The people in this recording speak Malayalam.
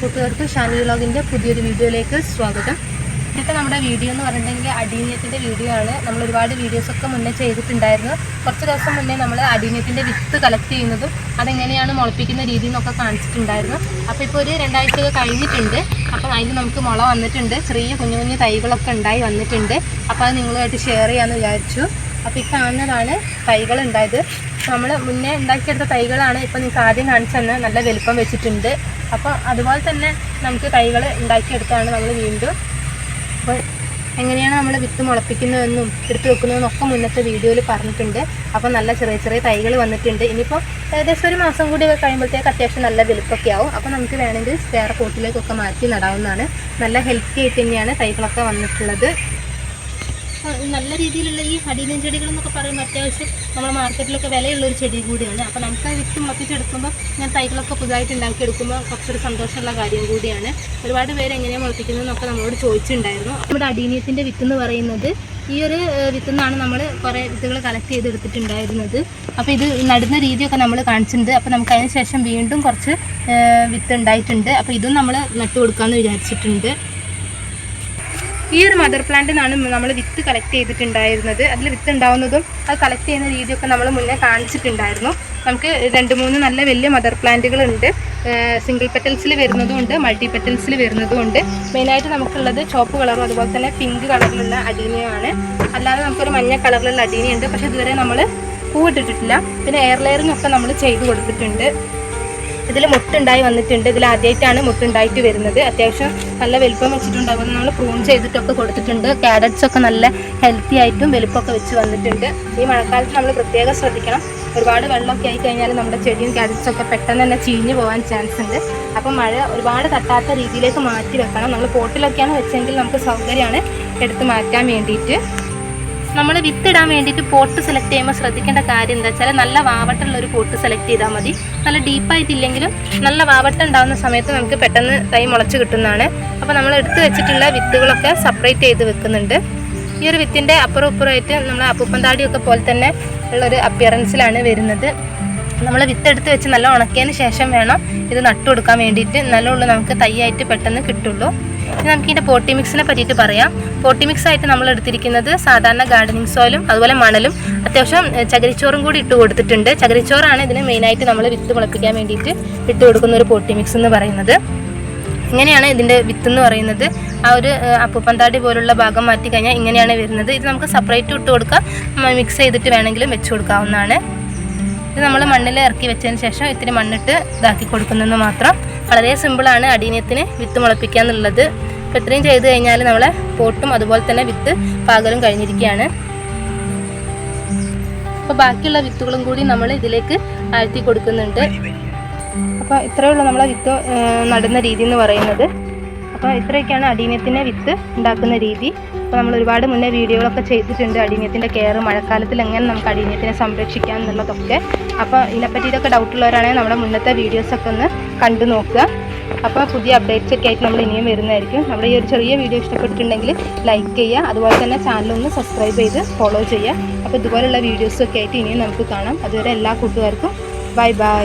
കൂട്ടുകാർക്കും ഷാനി വ്ളോഗിന്റെ പുതിയൊരു വീഡിയോയിലേക്ക് സ്വാഗതം. ഇന്നത്തെ നമ്മുടെ വീഡിയോ എന്ന് പറഞ്ഞിട്ടുണ്ടെങ്കിൽ അടീനിയത്തിന്റെ വീഡിയോ ആണ്. നമ്മൾ ഒരുപാട് വീഡിയോസൊക്കെ മുന്നേ ചെയ്തിട്ടുണ്ടായിരുന്നു. കുറച്ച് ദിവസം മുന്നേ നമ്മൾ അടീനിയത്തിന്റെ വിത്ത് കളക്ട് ചെയ്യുന്നതും അതെങ്ങനെയാണ് മുളപ്പിക്കുന്ന രീതി എന്നൊക്കെ കാണിച്ചിട്ടുണ്ടായിരുന്നു. അപ്പോൾ ഇപ്പോൾ ഒരു രണ്ടാഴ്ച കഴിഞ്ഞിട്ടുണ്ട്. അപ്പം അതിൽ നമുക്ക് മുള വന്നിട്ടുണ്ട്. ചെറിയ കുഞ്ഞു കുഞ്ഞു തൈകളൊക്കെ ഉണ്ടായി വന്നിട്ടുണ്ട്. അപ്പോൾ അത് നിങ്ങളുമായിട്ട് ഷെയർ ചെയ്യാമെന്ന് വിചാരിച്ചു. അപ്പോൾ ഈ കാണുന്നതാണ് തൈകൾ ഉണ്ടായത് നമ്മൾ മുന്നേ ഉണ്ടാക്കിയെടുത്ത തൈകളാണ് ഇപ്പോൾ നിങ്ങൾക്ക് ആദ്യം കാണിച്ചെന്ന് നല്ല വലുപ്പം വെച്ചിട്ടുണ്ട്. അപ്പോൾ അതുപോലെ തന്നെ നമുക്ക് തൈകൾ ഉണ്ടാക്കിയെടുത്താണ് നമ്മൾ വീണ്ടും അപ്പോൾ എങ്ങനെയാണ് നമ്മൾ വിത്ത് മുളപ്പിക്കുന്നതെന്നും എടുത്ത് വെക്കുന്നതെന്നും ഒക്കെ മുന്നത്തെ വീഡിയോയിൽ പറഞ്ഞിട്ടുണ്ട്. അപ്പോൾ നല്ല ചെറിയ ചെറിയ തൈകൾ വന്നിട്ടുണ്ട്. ഇനിയിപ്പോൾ ഏകദേശം ഒരു മാസം കൂടി കഴിയുമ്പോഴത്തേക്ക് അത്യാവശ്യം നല്ല വലുപ്പമൊക്കെ ആവും. അപ്പോൾ നമുക്ക് വേണമെങ്കിൽ വേറെ പോട്ടിലേക്കൊക്കെ മാറ്റി നടാവുന്നതാണ്. നല്ല ഹെൽത്തി ആയിട്ട് തന്നെയാണ് തൈകളൊക്കെ വന്നിട്ടുള്ളത്. നല്ല രീതിയിലുള്ള ഈ അടീനം ചെടികൾ എന്നൊക്കെ പറയുമ്പോൾ അത്യാവശ്യം നമ്മുടെ മാർക്കറ്റിലൊക്കെ വിലയുള്ള ഒരു ചെടി കൂടിയാണ്. അപ്പോൾ നമുക്ക് ആ വിത്ത് മുളപ്പിച്ചെടുക്കുമ്പോൾ ഞാൻ തൈകളൊക്കെ പുതുതായിട്ട് ഉണ്ടാക്കിയെടുക്കുമ്പോൾ കുറച്ചൊരു സന്തോഷമുള്ള കാര്യം കൂടിയാണ്. ഒരുപാട് പേര് എങ്ങനെയാണ് മുളപ്പിക്കുന്നതെന്നൊക്കെ നമ്മളോട് ചോദിച്ചിട്ടുണ്ടായിരുന്നു. നമ്മുടെ അടീനിയത്തിന്റെ വിത്ത് എന്ന് പറയുന്നത് ഈ ഒരു വിത്തിൽ നിന്നാണ് നമ്മൾ കുറേ വിത്തുകൾ കളക്ട് ചെയ്തെടുത്തിട്ടുണ്ടായിരുന്നത്. അപ്പോൾ ഇത് നടുന്ന രീതിയൊക്കെ നമ്മൾ കാണിച്ചിട്ടുണ്ട്. അപ്പോൾ നമുക്ക് അതിന് ശേഷം വീണ്ടും കുറച്ച് വിത്ത് ഉണ്ടായിട്ടുണ്ട്. അപ്പോൾ ഇതും നമ്മൾ നട്ടു കൊടുക്കാമെന്ന് വിചാരിച്ചിട്ടുണ്ട്. ഈ ഒരു മദർ പ്ലാന്റിൽ നിന്നാണ് നമ്മൾ വിത്ത് കളക്ട് ചെയ്തിട്ടുണ്ടായിരുന്നത്. അതിൽ വിത്ത് ഉണ്ടാവുന്നതും അത് കളക്ട് ചെയ്യുന്ന രീതിയൊക്കെ നമ്മൾ മുന്നേ കാണിച്ചിട്ടുണ്ടായിരുന്നു. നമുക്ക് രണ്ട് മൂന്ന് നല്ല വലിയ മദർ പ്ലാന്റുകൾ ഉണ്ട് സിംഗിൾ പെറ്റൽസിൽ വരുന്നതും ഉണ്ട് മൾട്ടി പെറ്റൽസിൽ വരുന്നതും ഉണ്ട് മെയിനായിട്ട് നമുക്കുള്ളത് ചോപ്പ് കളറും അതുപോലെ തന്നെ പിങ്ക് കളറിലുള്ള അടീനയാണ് അല്ലാതെ നമുക്കൊരു മഞ്ഞ കളറിലുള്ള അടീനയുണ്ട്. പക്ഷേ ഇതുവരെ നമ്മൾ പൂവിട്ടിട്ടില്ല പിന്നെ എയർ ലെയറിംഗ് ഒക്കെ നമ്മൾ ചെയ്ത് കൊടുത്തിട്ടുണ്ട്. ഇതിൽ മുട്ടുണ്ടായി വന്നിട്ടുണ്ട്. ഇതിൽ ആദ്യമായിട്ടാണ് മുട്ടുണ്ടായിട്ട് വരുന്നത്. അത്യാവശ്യം നല്ല വലുപ്പം വെച്ചിട്ടുണ്ട് നമ്മൾ പ്രൂൺ ചെയ്തിട്ടൊക്കെ കൊടുത്തിട്ടുണ്ട്. ക്യാരറ്റ്സ് ഒക്കെ നല്ല ഹെൽത്തി ആയിട്ടും വലുപ്പമൊക്കെ വെച്ച് വന്നിട്ടുണ്ട്. ഈ മഴക്കാലത്ത് നമ്മൾ പ്രത്യേകം ശ്രദ്ധിക്കണം. ഒരുപാട് വെള്ളമൊക്കെ ആയി കഴിഞ്ഞാൽ നമ്മുടെ ചെടിയും ക്യാരറ്റ്സും ഒക്കെ പെട്ടെന്ന് തന്നെ ചീഞ്ഞു പോകാൻ ചാൻസ് ഉണ്ട്. അപ്പം മഴ ഒരുപാട് തട്ടാത്ത രീതിയിലേക്ക് മാറ്റി വെക്കണം. നമ്മൾ പോട്ടിലൊക്കെയാണ് വെച്ചെങ്കിൽ നമുക്ക് സൗകര്യമാണ് എടുത്ത് മാറ്റാൻ വേണ്ടിയിട്ട്. നമ്മൾ വിത്തിടാൻ വേണ്ടിയിട്ട് പോട്ട് സെലക്ട് ചെയ്യുമ്പോൾ ശ്രദ്ധിക്കേണ്ട കാര്യം എന്താ വെച്ചാൽ നല്ല വാവട്ടുള്ള ഒരു പോട്ട് സെലക്ട് ചെയ്താൽ മതി. നല്ല ഡീപ്പായിട്ടില്ലെങ്കിലും നല്ല വാവട്ട ഉണ്ടാകുന്ന സമയത്ത് നമുക്ക് പെട്ടെന്ന് തൈ മുളച്ച് കിട്ടുന്നതാണ്. അപ്പോൾ നമ്മൾ എടുത്തു വെച്ചിട്ടുള്ള വിത്തുകളൊക്കെ സെപ്പറേറ്റ് ചെയ്ത് വെക്കുന്നുണ്ട്. ഈ ഒരു വിത്തിന്റെ അപ്പുറം ഇപ്പുറമായിട്ട് നമ്മൾ അപ്പൂപ്പന്താടിയൊക്കെ പോലെ തന്നെ ഉള്ളൊരു അപ്പിയറൻസിലാണ് വരുന്നത്. നമ്മൾ വിത്തെടുത്ത് വെച്ച് നല്ല ഉണക്കിയതിന് ശേഷം വേണം ഇത് നട്ടു കൊടുക്കാൻ വേണ്ടിയിട്ട്. നല്ലുള്ളൂ നമുക്ക് തൈയായിട്ട് പെട്ടെന്ന് കിട്ടുള്ളൂ. ഇനി നമുക്ക് ഇതിന്റെ പോട്ടി മിക്സിനെ പറ്റിയിട്ട് പറയാം. പോട്ടി മിക്സ് ആയിട്ട് നമ്മൾ എടുത്തിരിക്കുന്നത് സാധാരണ ഗാർഡനിങ് സോയിലും അതുപോലെ മണലും അത്യാവശ്യം ചകിരിച്ചോറും കൂടി ഇട്ട് കൊടുത്തിട്ടുണ്ട്. ചകിരിച്ചോറാണ് ഇതിന് മെയിനായിട്ട് നമ്മൾ വിത്ത് മുളപ്പിക്കാൻ വേണ്ടിയിട്ട് ഇട്ട് കൊടുക്കുന്ന ഒരു പോട്ടി മിക്സ് എന്ന് പറയുന്നത്. ഇങ്ങനെയാണ് ഇതിന്റെ വിത്ത് എന്ന് പറയുന്നത്. ആ ഒരു അപ്പുപ്പന്താടി പോലുള്ള ഭാഗം മാറ്റി കഴിഞ്ഞാൽ ഇങ്ങനെയാണ് വരുന്നത്. ഇത് നമുക്ക് സെപ്പറേറ്റ് ഇട്ട് കൊടുക്കാം. മിക്സ് ചെയ്തിട്ട് വേണമെങ്കിലും വെച്ച് കൊടുക്കാവുന്നതാണ്. ഇത് നമ്മൾ മണ്ണിൽ ഇറക്കി വെച്ചതിന് ശേഷം ഇത്തിരി മണ്ണിട്ട് ഇതാക്കി കൊടുക്കുന്നെന്ന് മാത്രം. വളരെ സിമ്പിളാണ് അടീനത്തിന് വിത്ത് മുളപ്പിക്കുക എന്നുള്ളത്. അപ്പോൾ ഇത്രയും ചെയ്ത് കഴിഞ്ഞാൽ നമ്മളെ പോട്ടും അതുപോലെ തന്നെ വിത്ത് പാകലും കഴിഞ്ഞിരിക്കുകയാണ്. അപ്പോൾ ബാക്കിയുള്ള വിത്തുകളും കൂടി നമ്മൾ ഇതിലേക്ക് ആഴ്ത്തി കൊടുക്കുന്നുണ്ട്. അപ്പോൾ ഇത്രയേ ഉള്ളൂ നമ്മളെ വിത്ത് നടുന്ന രീതി എന്ന് പറയുന്നത്. അപ്പോൾ ഇത്രയൊക്കെയാണ് അടീനത്തിന്റെ വിത്ത് ഉണ്ടാക്കുന്ന രീതി. അപ്പോൾ നമ്മൾ ഒരുപാട് മുന്നേ വീഡിയോകളൊക്കെ ചെയ്തിട്ടുണ്ട്. അടീനത്തിന്റെ കെയർ മഴക്കാലത്തിൽ എങ്ങനെ നമുക്ക് അടീനത്തിനെ സംരക്ഷിക്കാം എന്നുള്ളതൊക്കെ. അപ്പോൾ ഇതിനെപ്പറ്റി ഇതൊക്കെ ഡൗട്ട് ഉള്ളവരാണെങ്കിൽ നമ്മുടെ മുന്നത്തെ വീഡിയോസൊക്കെ ഒന്ന് കണ്ടു നോക്കുക. അപ്പോൾ പുതിയ അപ്ഡേറ്റ്സ് ഒക്കെ ആയിട്ട് നമ്മൾ ഇനിയും വരുന്നതായിരിക്കും. നമ്മുടെ ഈ ഒരു ചെറിയ വീഡിയോ ഇഷ്ടപ്പെട്ടിട്ടുണ്ടെങ്കിൽ ലൈക്ക് ചെയ്യുക. അതുപോലെ തന്നെ ചാനലൊന്ന് സബ്സ്ക്രൈബ് ചെയ്ത് ഫോളോ ചെയ്യുക. അപ്പോൾ ഇതുപോലുള്ള വീഡിയോസൊക്കെ ആയിട്ട് ഇനിയും നമുക്ക് കാണാം. അതുവരെ എല്ലാ കൂട്ടുകാർക്കും ബൈ ബൈ